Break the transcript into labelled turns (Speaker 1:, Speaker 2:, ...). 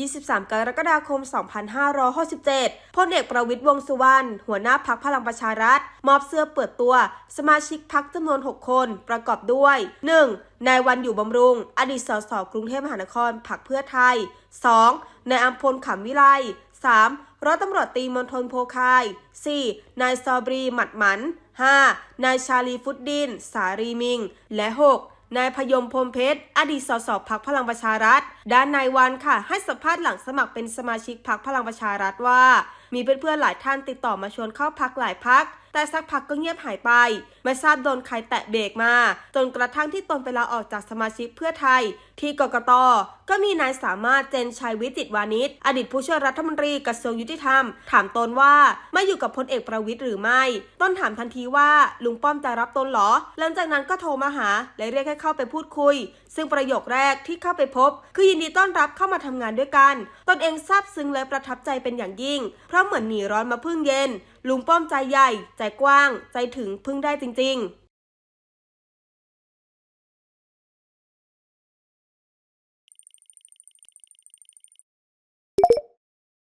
Speaker 1: 23 กรกฎาคม 2567พลเอกประวิตยวงสุวรรณ หัวหน้าพักพลังประชารัฐ มอบเสื้อเปิดตัว สมาชิกพักจำนวน 6 คน ประกอบด้วย 1. นายวันอยู่บำรุง อดีตสสกรุงเทพมหานครพักเพื่อไทย 2. นายอัมพลขำวิไล 3. ร้อยตำรวจตรีมณฑลโพคาย 4. นายซอบรีหมัดหมัน 5. นายชาลีฟุดดิน สารีมิง และ 6. นายพยมพรมเพชร อดีตสสพักพลังประชารัฐ ด้านนายวันค่ะ ให้สัมภาษณ์หลังสมัครเป็นสมาชิกพักพลังประชารัฐว่า มีเพื่อนๆหลายท่านติดต่อมาชวนเข้าพักหลายพัก แต่สักพักก็เงียบหายไป ไม่ทราบโดนใครแตะเบรกมา จนกระทั่งที่ตนไปลาออกจากสมาชิกเพื่อไทย ที่กกต ก็มีนายสามารถเจนชัยวิจิตวานิชอดีตผู้ช่วยรัฐมนตรีกระทรวงยุติธรรม ถามตนว่าไม่อยู่กับพลเอกประวิตยหรือไม่ ต้นถามทันทีว่าลุงป้อมจะรับตนหรอ หลังจากนั้นก็โทรมาหา และเรียกให้เข้าไปพูดคุย ซึ่งประโยคแรกที่เข้าไปพบ คือยินดีต้อนรับเข้ามาทำงานด้วยกัน ตนเองซาบซึ้งและประทับใจเป็นอย่างยิ่ง เพราะเหมือนหนีร้อนมาพึ่งเย็น ลุงป้อมใจใหญ่ ใจกว้าง ใจถึงพึ่งได้จริง ๆ